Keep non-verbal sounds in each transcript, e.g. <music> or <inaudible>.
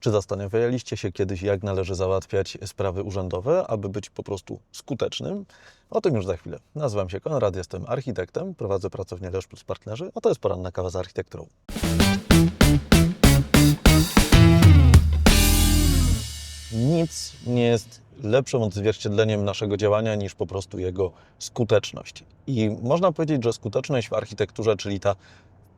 Czy zastanawialiście się kiedyś, jak należy załatwiać sprawy urzędowe, aby być po prostu skutecznym? O tym już za chwilę. Nazywam się Konrad, jestem architektem, prowadzę pracownię Lesz Plus Partnerzy, a to jest poranna kawa z architekturą. Nic nie jest lepszym odzwierciedleniem naszego działania niż po prostu jego skuteczność. I można powiedzieć, że skuteczność w architekturze, czyli ta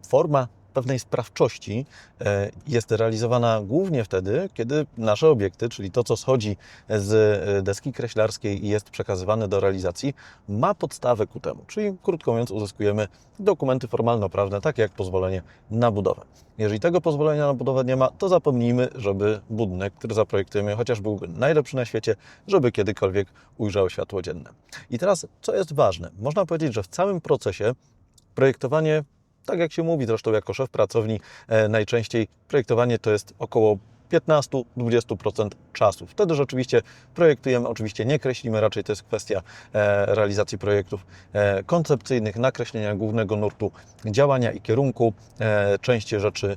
forma pewnej sprawczości e, jest realizowana głównie wtedy, kiedy nasze obiekty, czyli to, co schodzi z e, deski kreślarskiej i jest przekazywane do realizacji, ma podstawę ku temu. Czyli krótko mówiąc, uzyskujemy dokumenty formalno-prawne, takie jak pozwolenie na budowę. Jeżeli tego pozwolenia na budowę nie ma, to zapomnijmy, żeby budynek, który zaprojektujemy, chociaż byłby najlepszy na świecie, żeby kiedykolwiek ujrzał światło dzienne. I teraz, co jest ważne? Można powiedzieć, że w całym procesie projektowanie tak jak się mówi zresztą jako szef pracowni, e, najczęściej projektowanie to jest około 15-20% czasu. Wtedy rzeczywiście projektujemy, oczywiście nie kreślimy, raczej to jest kwestia e, realizacji projektów e, koncepcyjnych, nakreślenia głównego nurtu działania i kierunku. E, część rzeczy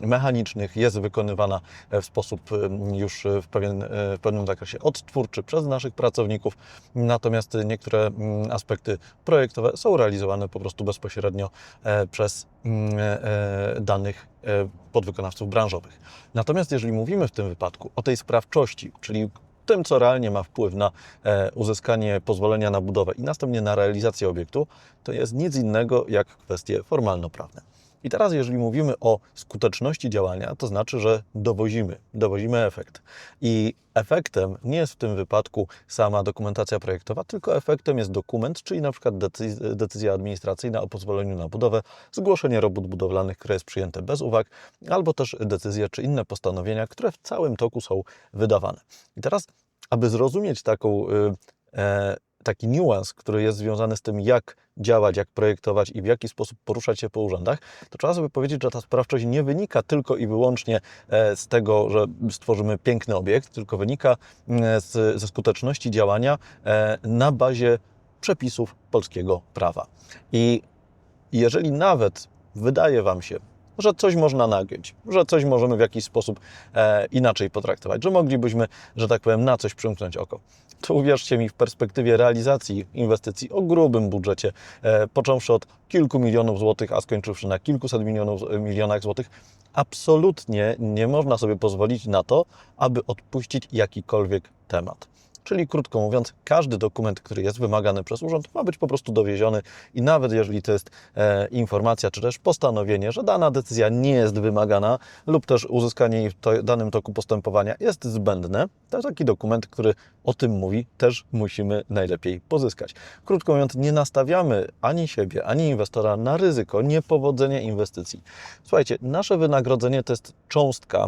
mechanicznych jest wykonywana w sposób już w, pewien, w pewnym zakresie odtwórczy przez naszych pracowników, natomiast niektóre aspekty projektowe są realizowane po prostu bezpośrednio przez danych podwykonawców branżowych. Natomiast jeżeli mówimy w tym wypadku o tej sprawczości, czyli tym, co realnie ma wpływ na e, uzyskanie pozwolenia na budowę i następnie na realizację obiektu, to jest nic innego jak kwestie formalno-prawne. I teraz, jeżeli mówimy o skuteczności działania, to znaczy, że dowozimy, dowozimy efekt. I efektem nie jest w tym wypadku sama dokumentacja projektowa, tylko efektem jest dokument, czyli na przykład decyzja administracyjna o pozwoleniu na budowę, zgłoszenie robót budowlanych, które jest przyjęte bez uwag, albo też decyzje czy inne postanowienia, które w całym toku są wydawane. I teraz, aby zrozumieć taką y, e, taki niuans, który jest związany z tym, jak działać, jak projektować i w jaki sposób poruszać się po urzędach, to trzeba sobie powiedzieć, że ta sprawczość nie wynika tylko i wyłącznie e, z tego, że stworzymy piękny obiekt, tylko wynika z, ze skuteczności działania e, na bazie przepisów polskiego prawa. I jeżeli nawet wydaje Wam się, że coś można nagiąć, że coś możemy w jakiś sposób e, inaczej potraktować, że moglibyśmy, że tak powiem, na coś przymknąć oko. To uwierzcie mi, w perspektywie realizacji inwestycji o grubym budżecie, e, począwszy od kilku milionów złotych, a skończywszy na kilkuset milionów, milionach złotych, absolutnie nie można sobie pozwolić na to, aby odpuścić jakikolwiek temat. Czyli krótko mówiąc, każdy dokument, który jest wymagany przez urząd, ma być po prostu dowieziony i nawet jeżeli to jest e, informacja czy też postanowienie, że dana decyzja nie jest wymagana lub też uzyskanie jej w to, danym toku postępowania jest zbędne, to taki dokument, który o tym mówi, też musimy najlepiej pozyskać. Krótko mówiąc, nie nastawiamy ani siebie, ani inwestora na ryzyko niepowodzenia inwestycji. Słuchajcie, nasze wynagrodzenie to jest cząstka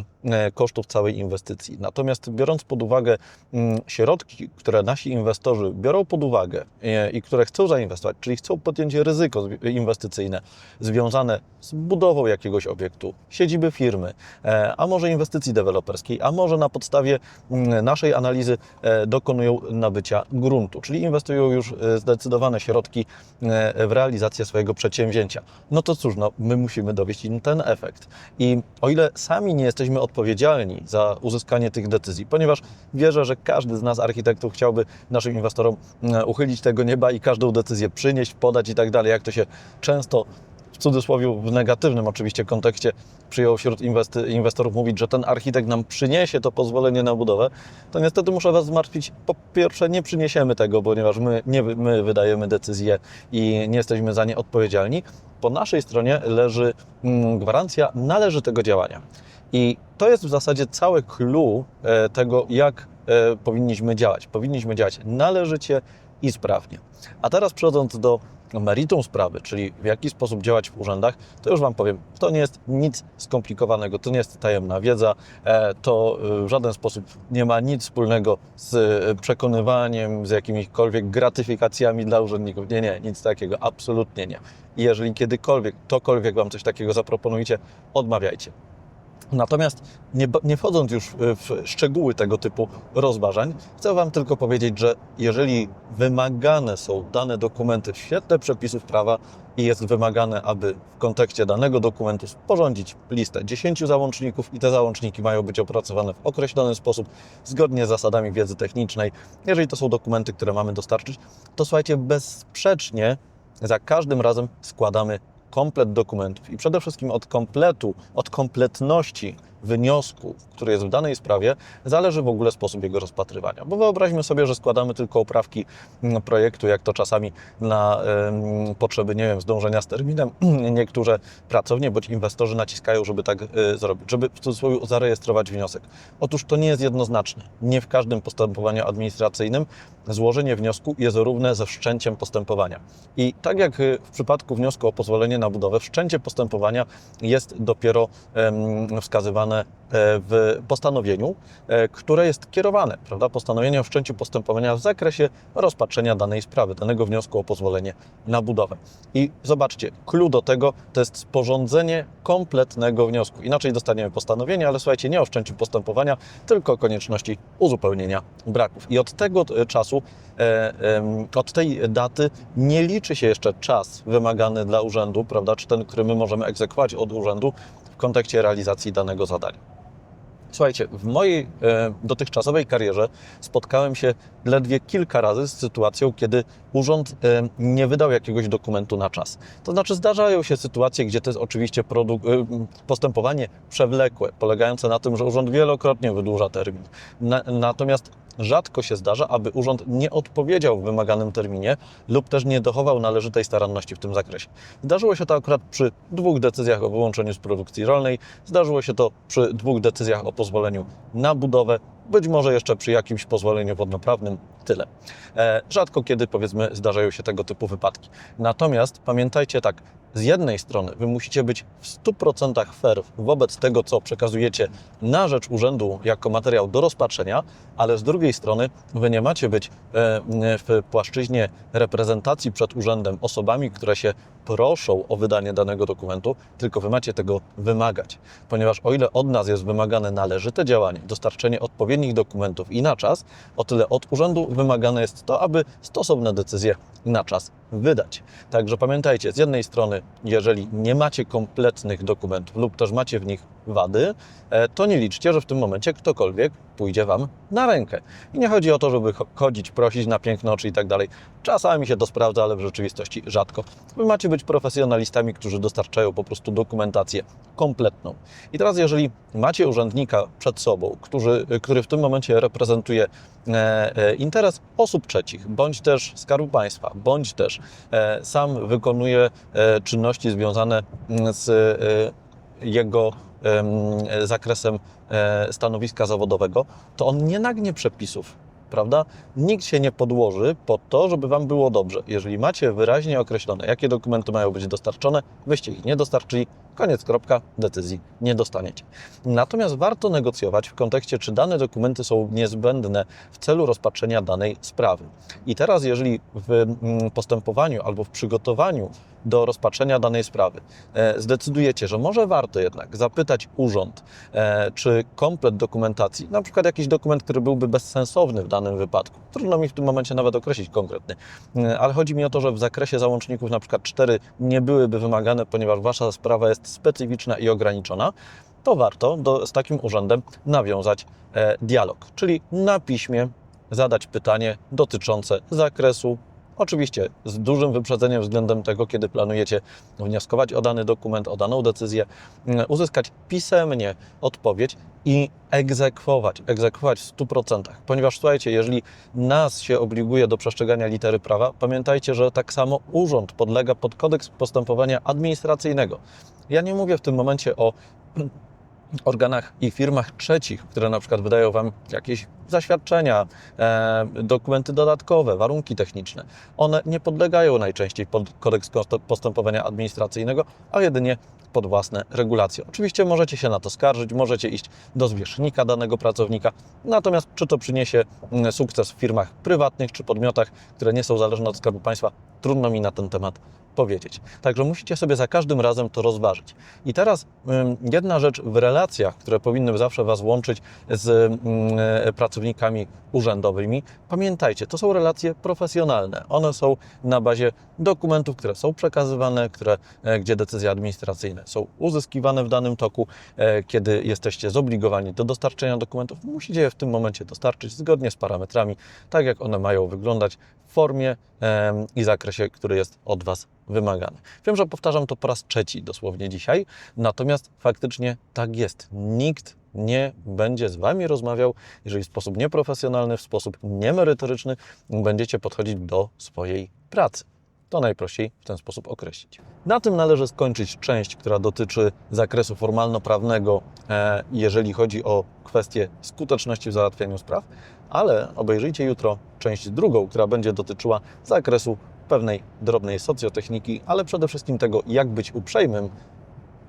kosztów całej inwestycji. Natomiast biorąc pod uwagę mm, środki, które nasi inwestorzy biorą pod uwagę e, i które chcą zainwestować, czyli chcą podjąć ryzyko inwestycyjne związane z budową jakiegoś obiektu, siedziby firmy, e, a może inwestycji deweloperskiej, a może na podstawie mm, naszej analizy e, dokonują nabycia gruntu, czyli inwestują już zdecydowane środki w realizację swojego przedsięwzięcia. No to cóż, no, my musimy dowieść im ten efekt. I o ile sami nie jesteśmy odpowiedzialni za uzyskanie tych decyzji, ponieważ wierzę, że każdy z nas architektów chciałby naszym inwestorom mm, uchylić tego nieba i każdą decyzję przynieść, podać i tak dalej, jak to się często w cudzysłowie, w negatywnym oczywiście kontekście przyjął wśród inwestorów mówić, że ten architekt nam przyniesie to pozwolenie na budowę, to niestety muszę Was zmartwić. Po pierwsze, nie przyniesiemy tego, ponieważ my, nie, my wydajemy decyzje i nie jesteśmy za nie odpowiedzialni. Po naszej stronie leży mm, gwarancja należytego działania. I to jest w zasadzie całe clue e, tego, jak e, powinniśmy działać. Powinniśmy działać należycie i sprawnie. A teraz przechodząc do meritum sprawy, czyli w jaki sposób działać w urzędach, to już Wam powiem, to nie jest nic skomplikowanego, to nie jest tajemna wiedza, e, to w żaden sposób nie ma nic wspólnego z przekonywaniem, z jakimikolwiek gratyfikacjami dla urzędników. Nie, nie, nic takiego, absolutnie nie. I jeżeli kiedykolwiek, tokolwiek Wam coś takiego zaproponujecie, odmawiajcie. Natomiast nie, nie wchodząc już w szczegóły tego typu rozważań, chcę Wam tylko powiedzieć, że jeżeli wymagane są dane dokumenty w świetle przepisów prawa i jest wymagane, aby w kontekście danego dokumentu sporządzić listę 10 załączników i te załączniki mają być opracowane w określony sposób, zgodnie z zasadami wiedzy technicznej, jeżeli to są dokumenty, które mamy dostarczyć, to słuchajcie, bezsprzecznie za każdym razem składamy komplet dokumentów i przede wszystkim od kompletu, od kompletności wyniosku, który jest w danej sprawie, zależy w ogóle sposób jego rozpatrywania. Bo wyobraźmy sobie, że składamy tylko oprawki mm, projektu, jak to czasami na potrzeby, nie wiem, zdążenia z terminem <clears throat> niektóre pracownie bądź inwestorzy naciskają, żeby tak e, zrobić, żeby w cudzysłowie zarejestrować wniosek. Otóż to nie jest jednoznaczne. Nie w każdym postępowaniu administracyjnym złożenie wniosku jest równe ze wszczęciem postępowania. I tak jak y, w przypadku wniosku o pozwolenie na budowę, wszczęcie postępowania jest dopiero wskazywane e, w postanowieniu, e, które jest kierowane, prawda? Postanowienie o wszczęciu postępowania w zakresie rozpatrzenia danej sprawy, danego wniosku o pozwolenie na budowę. I zobaczcie, clue do tego to jest sporządzenie kompletnego wniosku. Inaczej dostaniemy postanowienie, ale słuchajcie, nie o wszczęciu postępowania, tylko o konieczności uzupełnienia braków. I od tego e, czasu, od tej daty nie liczy się jeszcze czas wymagany dla urzędu, prawda, czy ten, który my możemy egzekwować od urzędu w kontekście realizacji danego zadania. Słuchajcie, w mojej e, dotychczasowej karierze spotkałem się ledwie kilka razy z sytuacją, kiedy urząd nie wydał jakiegoś dokumentu na czas. To znaczy zdarzają się sytuacje, gdzie to jest oczywiście postępowanie przewlekłe, polegające na tym, że urząd wielokrotnie wydłuża termin. Na, natomiast rzadko się zdarza, aby urząd nie odpowiedział w wymaganym terminie lub też nie dochował należytej staranności w tym zakresie. Zdarzyło się to akurat przy dwóch decyzjach o wyłączeniu z produkcji rolnej, zdarzyło się to przy dwóch decyzjach o pozwoleniu na budowę, być może jeszcze przy jakimś pozwoleniu wodnoprawnym, tyle. E, rzadko kiedy, powiedzmy, zdarzają się tego typu wypadki. Natomiast pamiętajcie tak, z jednej strony wy musicie być w 100% fair wobec tego, co przekazujecie na rzecz urzędu jako materiał do rozpatrzenia, ale z drugiej strony wy nie macie być e, w płaszczyźnie reprezentacji przed urzędem osobami, które się proszą o wydanie danego dokumentu, tylko wy macie tego wymagać. Ponieważ o ile od nas jest wymagane należyte działanie, dostarczenie odpowiednich dokumentów i na czas, o tyle od urzędu wymagane jest to, aby stosowne decyzje na czas wydać. Także pamiętajcie, z jednej strony, jeżeli nie macie kompletnych dokumentów lub też macie w nich wady, e, to nie liczcie, że w tym momencie ktokolwiek pójdzie Wam na rękę. I nie chodzi o to, żeby cho- chodzić, prosić na piękne oczy i tak dalej. Czasami się to sprawdza, ale w rzeczywistości rzadko. Wy macie być profesjonalistami, którzy dostarczają po prostu dokumentację kompletną. I teraz, jeżeli macie urzędnika przed sobą, który, który w tym momencie reprezentuje e, e, interes osób trzecich, bądź też Skarbu Państwa, bądź też e, sam wykonuje e, czynności związane mm, z e, jego zakresem e, stanowiska zawodowego, to on nie nagnie przepisów, prawda? Nikt się nie podłoży pod to, żeby Wam było dobrze. Jeżeli macie wyraźnie określone, jakie dokumenty mają być dostarczone, wyście ich nie dostarczyli, koniec, kropka, decyzji nie dostaniecie. Natomiast warto negocjować w kontekście, czy dane dokumenty są niezbędne w celu rozpatrzenia danej sprawy. I teraz, jeżeli w mm, postępowaniu albo w przygotowaniu do rozpatrzenia danej sprawy. E, zdecydujecie, że może warto jednak zapytać urząd, e, czy komplet dokumentacji, na przykład jakiś dokument, który byłby bezsensowny w danym wypadku, trudno mi w tym momencie nawet określić konkretny, e, ale chodzi mi o to, że w zakresie załączników na przykład 4 nie byłyby wymagane, ponieważ Wasza sprawa jest specyficzna i ograniczona, to warto do, z takim urzędem nawiązać dialog, czyli na piśmie zadać pytanie dotyczące zakresu. Oczywiście z dużym wyprzedzeniem względem tego, kiedy planujecie wnioskować o dany dokument, o daną decyzję, mm, uzyskać pisemnie odpowiedź i egzekwować, egzekwować w 100%. Ponieważ słuchajcie, jeżeli nas się obliguje do przestrzegania litery prawa, pamiętajcie, że tak samo urząd podlega pod kodeks postępowania administracyjnego. Ja nie mówię w tym momencie o organach i firmach trzecich, które na przykład wydają Wam jakieś zaświadczenia, e, dokumenty dodatkowe, warunki techniczne. One nie podlegają najczęściej pod kodeks postępowania administracyjnego, a jedynie pod własne regulacje. Oczywiście możecie się na to skarżyć, możecie iść do zwierzchnika danego pracownika, natomiast czy to przyniesie mm, sukces w firmach prywatnych czy podmiotach, które nie są zależne od Skarbu Państwa, trudno mi na ten temat powiedzieć. Także musicie sobie za każdym razem to rozważyć. I teraz jedna rzecz w relacjach, które powinny zawsze Was łączyć z e, pracownikami urzędowymi. Pamiętajcie, to są relacje profesjonalne. One są na bazie dokumentów, które są przekazywane, które, e, gdzie decyzje administracyjne są uzyskiwane w danym toku. E, Kiedy jesteście zobligowani do dostarczenia dokumentów, musicie je w tym momencie dostarczyć zgodnie z parametrami, tak jak one mają wyglądać w formie i zakresie, który jest od Was wymagany. Wiem, że powtarzam to po raz trzeci dosłownie dzisiaj, natomiast faktycznie tak jest. Nikt nie będzie z Wami rozmawiał, jeżeli w sposób nieprofesjonalny, w sposób niemerytoryczny będziecie podchodzić do swojej pracy. To najprościej w ten sposób określić. Na tym należy skończyć część, która dotyczy zakresu formalno-prawnego, e, jeżeli chodzi o kwestie skuteczności w załatwianiu spraw, ale obejrzyjcie jutro część drugą, która będzie dotyczyła zakresu pewnej drobnej socjotechniki, ale przede wszystkim tego, jak być uprzejmym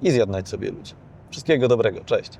i zjednać sobie ludzi. Wszystkiego dobrego, cześć!